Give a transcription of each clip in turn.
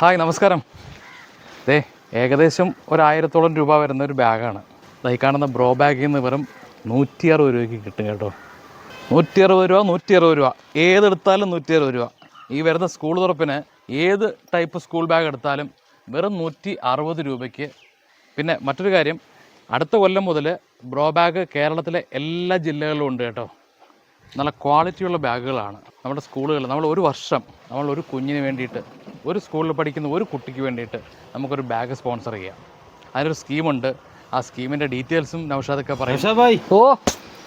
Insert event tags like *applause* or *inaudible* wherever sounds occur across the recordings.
Hi നമസ്കാരം. ദേ ഏകദേശം ഒരായിരത്തോളം രൂപ വരുന്ന ഒരു ബാഗാണ്. ഈ കാണുന്ന ബ്രോ ബാഗിൽ നിന്ന് വെറും നൂറ്റി അറുപത് രൂപയ്ക്ക് കിട്ടും കേട്ടോ. നൂറ്റി അറുപത് രൂപ നൂറ്റി അറുപത് രൂപ. ഏതെടുത്താലും നൂറ്റി അറുപത് രൂപ. ഈ വരുന്ന സ്കൂൾ തുറപ്പിന് ഏത് ടൈപ്പ് സ്കൂൾ ബാഗ് എടുത്താലും വെറും നൂറ്റി അറുപത് രൂപയ്ക്ക്. പിന്നെ മറ്റൊരു കാര്യം അടുത്ത കൊല്ലം മുതൽ ബ്രോ ബാഗ് കേരളത്തിലെ എല്ലാ ജില്ലകളിലും ഉണ്ട് കേട്ടോ. നല്ല ക്വാളിറ്റിയുള്ള ബാഗുകളാണ് നമ്മുടെ സ്കൂളുകൾ നമ്മൾ ഒരു വർഷം നമ്മൾ ഒരു കുഞ്ഞിന് വേണ്ടിയിട്ട് ഒരു സ്കൂളിൽ പഠിക്കുന്ന ഒരു കുട്ടിക്ക് വേണ്ടിയിട്ട് നമുക്കൊരു ബാഗ് സ്പോൺസർ ചെയ്യാം. അതിനൊരു സ്കീമുണ്ട്. ആ സ്കീമിന്റെ ഡീറ്റെയിൽസും നൗഷാദൊക്കെ പറയാം. ഭായ് ഓ.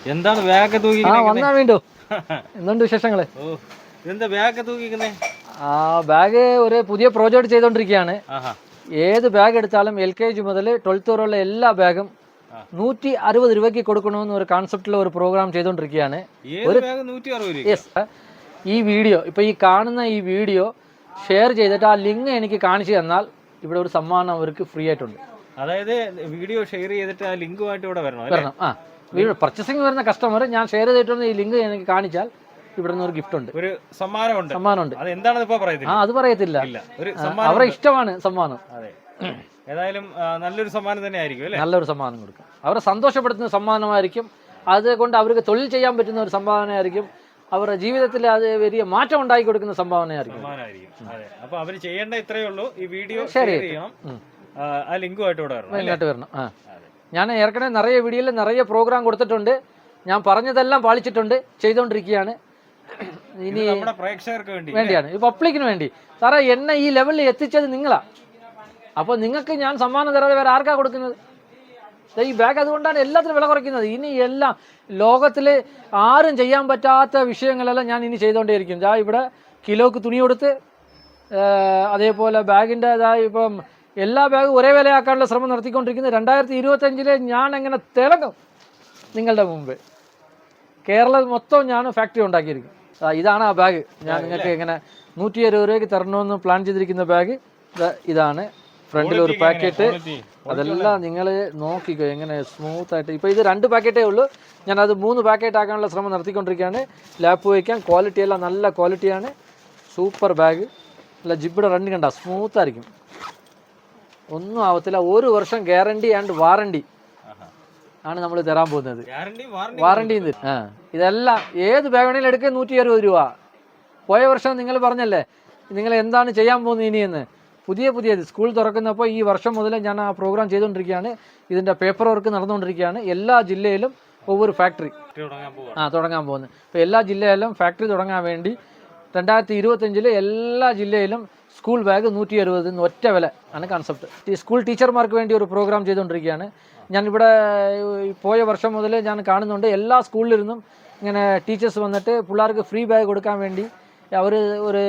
എന്താണ് തൂക്കി ആ വന്നാ വീണ്ടും. എന്തുണ്ട് വിശേഷങ്ങൾ? ഓ ഇതെന്താ തൂക്കിക്കുന്നേ ആ ബാഗ് ഒരു പുതിയ പ്രോജക്റ്റ് ചെയ്തുകൊണ്ടിരിക്കുകയാണ് ഏത് ബാഗ് എടുത്താലും എൽ കെ ജി മുതൽ ട്വൽത്ത് വരെയുള്ള എല്ലാ ബാഗും. നൂറ്റി അറുപത് രൂപയ്ക്ക് കൊടുക്കണമെന്ന് ഒരു കോൺസെപ്റ്റിൽ ഒരു പ്രോഗ്രാം ചെയ്തുകൊണ്ടിരിക്കുകയാണ് ഒരു യെസ് ഈ വീഡിയോ ഇപ്പോൾ ഈ കാണുന്ന ഈ വീഡിയോ ഷെയർ ചെയ്തിട്ട് ആ ലിങ്ക് എനിക്ക് കാണിച്ചു തന്നാൽ ഇവിടെ ഒരു സമ്മാനം അവർക്ക് ഫ്രീ ആയിട്ടുണ്ട്. അതായത് വീഡിയോ ഷെയർ ചെയ്തിട്ട് ആ ലിങ്കുമായിട്ട് ഇവിടെ വരണം വരണം. ആ. വീഡിയോ പർച്ചേസിംഗ് വരുന്ന കസ്റ്റമർ ഞാൻ ഷെയർ ചെയ്തിട്ടുണ്ട് ഈ ലിങ്ക് എനിക്ക് കാണിച്ചാൽ ഇവിടെ നിന്ന് ഒരു ഗിഫ്റ്റ് ഉണ്ട്. ഒരു സമ്മാനമുണ്ട്. സമ്മാനമുണ്ട്. അത് എന്താണെന്ന് ഇപ്പൊ ആ പറയത്തില്ല അത് പറയത്തില്ല. ഒരു അവരെ ഇഷ്ടമാണ് സമ്മാനം. അതെ. *coughs* ഏതായാലും നല്ലൊരു സമ്മാനം തന്നെ ആയിരിക്കും അല്ലേ? നല്ലൊരു സമ്മാനം കൊടുക്കും. അവരെ സന്തോഷപ്പെടുത്തുന്ന സമ്മാനമായിരിക്കും. അതുകൊണ്ട് അവർക്ക് തൊഴിൽ ചെയ്യാൻ പറ്റുന്ന ഒരു സംഭാവനയായിരിക്കും അവരുടെ ജീവിതത്തിൽ അത് വലിയ മാറ്റം ഉണ്ടാക്കി കൊടുക്കുന്ന സംഭാവനയായിരിക്കും അപ്പൊ അവർ ചെയ്യേണ്ട ഇത്രയേ ഉള്ളൂ. ഈ വീഡിയോ ഷെയർ ചെയ്യണം. ആ ലിങ്കുമായിട്ട് ലിങ്കായിട്ട് വരണം ആ. ഞാൻ ഏർക്കണേ നിറയെ വീഡിയോയിൽ നിറയെ പ്രോഗ്രാം കൊടുത്തിട്ടുണ്ട്. ഞാൻ പറഞ്ഞതെല്ലാം പാലിച്ചിട്ടുണ്ട് ചെയ്തുകൊണ്ടിരിക്കുകയാണ് ഇനി നമ്മുടെ പ്രേക്ഷകർക്ക് വേണ്ടി വേണ്ടിയാണ്. ഈ പബ്ലിക്കിന് വേണ്ടി. സാറേ എന്നെ ഈ ലെവലിൽ എത്തിച്ചത് നിങ്ങളാ. അപ്പോൾ നിങ്ങൾക്ക് ഞാൻ സമ്മാനം തരാതെ വേറെ ആർക്കാ കൊടുക്കുന്നത്? ഈ ബാഗ് അതുകൊണ്ടാണ് എല്ലാത്തിനും വില കുറയ്ക്കുന്നത്. ഇനി എല്ലാം ലോകത്തിൽ ആരും ചെയ്യാൻ പറ്റാത്ത വിഷയങ്ങളെല്ലാം ഞാൻ ഇനി ചെയ്തുകൊണ്ടേയിരിക്കും ഞാൻ ഇവിടെ കിലോക്ക് തുണി കൊടുത്ത് അതേപോലെ ബാഗിന്റെ ഇപ്പം എല്ലാ ബാഗും ഒരേ വിലയാക്കാനുള്ള ശ്രമം നടത്തിക്കൊണ്ടിരിക്കുന്നത് രണ്ടായിരത്തി ഇരുപത്തഞ്ചിൽ ഞാൻ എങ്ങനെ തിളങ്ങും നിങ്ങളുടെ മുമ്പ്? കേരളം മൊത്തം ഞാൻ ഫാക്ടറി ഉണ്ടാക്കിയിരിക്കും. ഇതാണ് ആ ബാഗ് ഞാൻ നിങ്ങൾക്ക് എങ്ങനെ നൂറ്റി അറുപത് രൂപയ്ക്ക് തരണമെന്ന് പ്ലാൻ ചെയ്തിരിക്കുന്ന ബാഗ് ഇതാണ്. ഫ്രണ്ടിൽ ഒരു പാക്കറ്റ്. അതെല്ലാം നിങ്ങൾ നോക്കിക്കോ എങ്ങനെ സ്മൂത്ത് ആയിട്ട്. ഇപ്പോൾ ഇത് രണ്ട് പാക്കറ്റേ ഉള്ളൂ. ഞാൻ അത് മൂന്ന് പാക്കറ്റ് ആക്കാനുള്ള ശ്രമം നടത്തിക്കൊണ്ടിരിക്കുകയാണ്. ലാപ്പ് വയ്ക്കാൻ ക്വാളിറ്റി എല്ലാം നല്ല ക്വാളിറ്റിയാണ് സൂപ്പർ ബാഗ് അല്ല ജിബിയുടെ റണ്ണ് കണ്ട? സ്മൂത്ത് ആയിരിക്കും. ഒന്നും ആവത്തില്ല. ഒരു വർഷം ഗ്യാരണ്ടി ആൻഡ് വാറണ്ടി ആണ് നമ്മൾ തരാൻ പോകുന്നത്. വാറണ്ടി ആ. ഇതെല്ലാം ഏത് ബാഗ് വേണമെങ്കിലും എടുക്കുക നൂറ്റി അറുപത് രൂപ. പോയ വർഷം നിങ്ങൾ പറഞ്ഞല്ലേ നിങ്ങൾ എന്താണ് ചെയ്യാൻ പോകുന്നത് ഇനിയെന്ന്? പുതിയ പുതിയത് സ്കൂൾ തുറക്കുന്നപ്പോൾ ഈ വർഷം മുതൽ ഞാൻ ആ പ്രോഗ്രാം ചെയ്തുകൊണ്ടിരിക്കുകയാണ്. ഇതിന്റെ പേപ്പർ വർക്ക് നടന്നുകൊണ്ടിരിക്കുകയാണ്. എല്ലാ ജില്ലയിലും ഒവ്വൊരു ഫാക്ടറി ആ തുടങ്ങാൻ പോകുന്നത് അപ്പോൾ എല്ലാ ജില്ലയിലും ഫാക്ടറി തുടങ്ങാൻ വേണ്ടി രണ്ടായിരത്തി ഇരുപത്തഞ്ചിൽ എല്ലാ ജില്ലയിലും സ്കൂൾ ബാഗ് നൂറ്റി അറുപത് ഒറ്റ വില ആണ് കൺസെപ്റ്റ് സ്കൂൾ ടീച്ചർമാർക്ക് വേണ്ടി ഒരു പ്രോഗ്രാം ചെയ്തുകൊണ്ടിരിക്കുകയാണ്. ഞാൻ ഇവിടെ പോയ വർഷം മുതൽ ഞാൻ കാണുന്നുണ്ട്. എല്ലാ സ്കൂളിലിരുന്നും ഇങ്ങനെ ടീച്ചേഴ്സ് വന്നിട്ട് പിള്ളേർക്ക് ഫ്രീ ബാഗ് കൊടുക്കാൻ വേണ്ടി അവർ ഒരു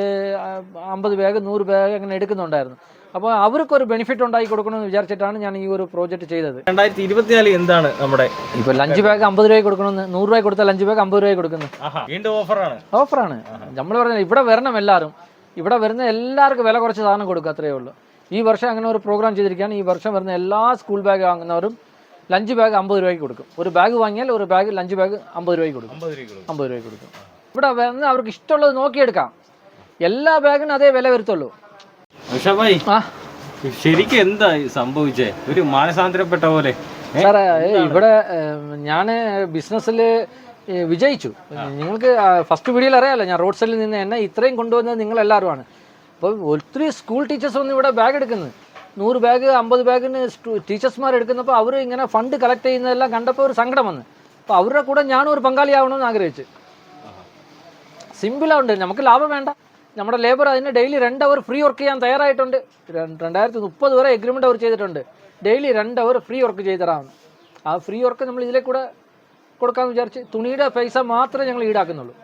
അമ്പത് ബാഗ് നൂറ് ബാഗ് അങ്ങനെ എടുക്കുന്നുണ്ടായിരുന്നു. അപ്പോൾ അവർക്കൊരു ബെനിഫിറ്റ് ഉണ്ടാക്കി കൊടുക്കണമെന്ന് വിചാരിച്ചിട്ടാണ് ഞാൻ ഈ ഒരു പ്രോജക്റ്റ് ചെയ്തത്. രണ്ടായിരത്തി ഇരുപത്തിനാല് എന്താണ് നമ്മുടെ ഇപ്പോൾ ലഞ്ച് ബാഗ് അമ്പത് രൂപയ്ക്ക് കൊടുക്കണമെന്ന് നൂറ് രൂപ കൊടുത്താൽ ലഞ്ച് ബാഗ് അമ്പത് രൂപയ്ക്ക് കൊടുക്കുന്നു. വീണ്ടും ഓഫറാണ് ഓഫറാണ് നമ്മൾ പറഞ്ഞത് ഇവിടെ വരണം എല്ലാവരും ഇവിടെ വരുന്ന എല്ലാവർക്കും വില കുറച്ച് സാധനം കൊടുക്കുക അത്രയേ ഉള്ളൂ. ഈ വർഷം അങ്ങനെ ഒരു പ്രോഗ്രാം ചെയ്തിരിക്കുകയാണ്. ഈ വർഷം വരുന്ന എല്ലാ സ്കൂൾ ബാഗ് വാങ്ങുന്നവരും ലഞ്ച് ബാഗ് അമ്പത് രൂപയ്ക്ക് കൊടുക്കും. ഒരു ബാഗ് വാങ്ങിയാൽ ഒരു ബാഗ് ലഞ്ച് ബാഗ് അമ്പത് രൂപയ്ക്ക് കൊടുക്കും. അമ്പത് രൂപയ്ക്ക് കൊടുക്കും. ഇവിടെ വന്ന് അവർക്ക് ഇഷ്ടമുള്ളത് നോക്കിയെടുക്കാം. എല്ലാ ബാഗിനും അതേ വില വരുത്തുള്ളൂ. ഭായ് ആ. ശരിക്കും എന്താ സംഭവിച്ചേ? ഒരു മാനസാന്തരപ്പെട്ട പോലെ? സാറേ ഇവിടെ ഞാൻ ബിസിനസ്സിൽ വിജയിച്ചു. നിങ്ങൾക്ക് ഫസ്റ്റ് വീഡിയോയിൽ അറിയാമല്ലോ ഞാൻ റോഡ് സൈഡിൽ നിന്ന് എന്നെ ഇത്രയും കൊണ്ടുവന്നത് നിങ്ങൾ നിങ്ങളെല്ലാവരുമാണ് അപ്പോൾ ഒത്തിരി സ്കൂൾ ടീച്ചേഴ്സ് വന്ന് ഇവിടെ ബാഗ് എടുക്കുന്നത് നൂറ് ബാഗ് അമ്പത് ബാഗിന് ടീച്ചേഴ്സ്മാർ എടുക്കുന്നപ്പോൾ അവർ ഇങ്ങനെ ഫണ്ട് കളക്ട് ചെയ്യുന്നതെല്ലാം കണ്ടപ്പോൾ ഒരു സങ്കടം വന്ന്. അപ്പോൾ അവരുടെ കൂടെ ഞാനും ഒരു പങ്കാളിയാവണമെന്ന് ആഗ്രഹിച്ചു. സിമ്പിളാണ് നമുക്ക് ലാഭം വേണ്ട. നമ്മുടെ ലേബർ അതിന് ഡെയിലി രണ്ട് അവർ ഫ്രീ വർക്ക് ചെയ്യാൻ തയ്യാറായിട്ടുണ്ട്. രണ്ട് രണ്ടായിരത്തി മുപ്പത് വരെ എഗ്രിമെന്റ് അവർ ചെയ്തിട്ടുണ്ട്. ഡെയിലി രണ്ട് അവർ ഫ്രീ വർക്ക് ചെയ്ത് തരാമെന്ന് ആ ഫ്രീ വർക്ക് നമ്മൾ ഇതിലെ കൂടെ കൊടുക്കാമെന്ന് വിചാരിച്ച് തുണിയുടെ പൈസ മാത്രമേ ഞങ്ങൾ ഈടാക്കുന്നുള്ളൂ.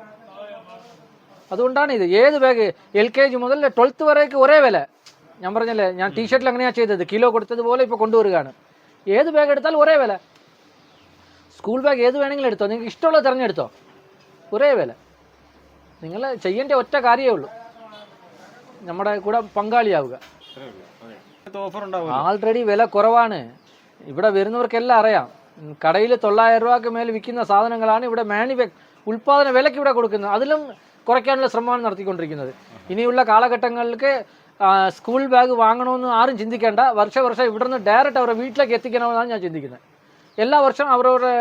അതുകൊണ്ടാണ് ഇത്. ഏത് ബാഗ് എൽ കെ ജി മുതൽ ട്വൽത്ത് വരേക്ക് ഒരേ വില. ഞാൻ പറഞ്ഞല്ലേ ഞാൻ ടീഷർട്ടിൽ അങ്ങനെയാണ് ചെയ്തത്. കിലോ കൊടുത്തതുപോലെ ഇപ്പോൾ കൊണ്ടുവരികയാണ്. ഏത് ബാഗ് എടുത്താലും ഒരേ വില. സ്കൂൾ ബാഗ് ഏത് വേണമെങ്കിലും എടുത്തോ. നിങ്ങൾക്ക് ഇഷ്ടമുള്ളത് തിരഞ്ഞെടുത്തോ. ഒരേ വില. നിങ്ങൾ ചെയ്യേണ്ട ഒറ്റ കാര്യമേ ഉള്ളൂ. നമ്മുടെ കൂടെ പങ്കാളിയാവുക. ആൾറെഡി വില കുറവാണ്. ഇവിടെ വരുന്നവർക്കെല്ലാം അറിയാം. കടയിൽ തൊള്ളായിരം രൂപക്ക് മേൽ വിൽക്കുന്ന സാധനങ്ങളാണ് ഇവിടെ മാനുഫാക് ഉൽപാദന വിലയ്ക്ക് ഇവിടെ കൊടുക്കുന്നത്. അതിലും കുറയ്ക്കാനുള്ള ശ്രമമാണ് നടത്തിക്കൊണ്ടിരിക്കുന്നത്. ഇനിയുള്ള കാലഘട്ടങ്ങൾക്ക് സ്കൂൾ ബാഗ് വാങ്ങണമെന്ന് ആരും ചിന്തിക്കേണ്ട. വർഷ വർഷം ഇവിടുന്ന് ഡയറക്റ്റ് അവരുടെ വീട്ടിലേക്ക് എത്തിക്കണമെന്നാണ് ഞാൻ ചിന്തിക്കുന്നത്. എല്ലാ വർഷവും അവരവരുടെ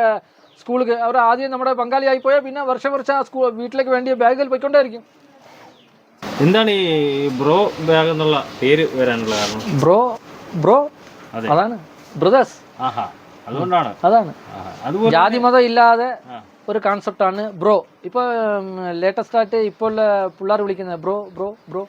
സ്കൂളിൽ അവർ ആദ്യം നമ്മുടെ പങ്കാളിയായി പോയാൽ പിന്നെ വർഷം വർഷം ആ സ്കൂൾ വീട്ടിലേക്ക് വേണ്ടിയ ബാഗുകൾ പോയിക്കൊണ്ടേയിരിക്കും. എന്താണ് ഈ ബ്രോ ബാഗ് എന്നുള്ള പേര് വരാനുള്ള കാരണം? ബ്രോ ബ്രോ അതെ. അതാണ്. ബ്രദേഴ്സ്. അതുകൊണ്ടാണ്. അതാണ്. ജാതി മതം ഇല്ലാതെ ഒരു ഒരു കോൺസെപ്റ്റാണ് ബ്രോ. ഇപ്പോൾ ലേറ്റസ്റ്റ് ആയിട്ട് ഇപ്പോൾ പിള്ളേർ വിളിക്കുന്നത് ബ്രോ ബ്രോ ബ്രോ.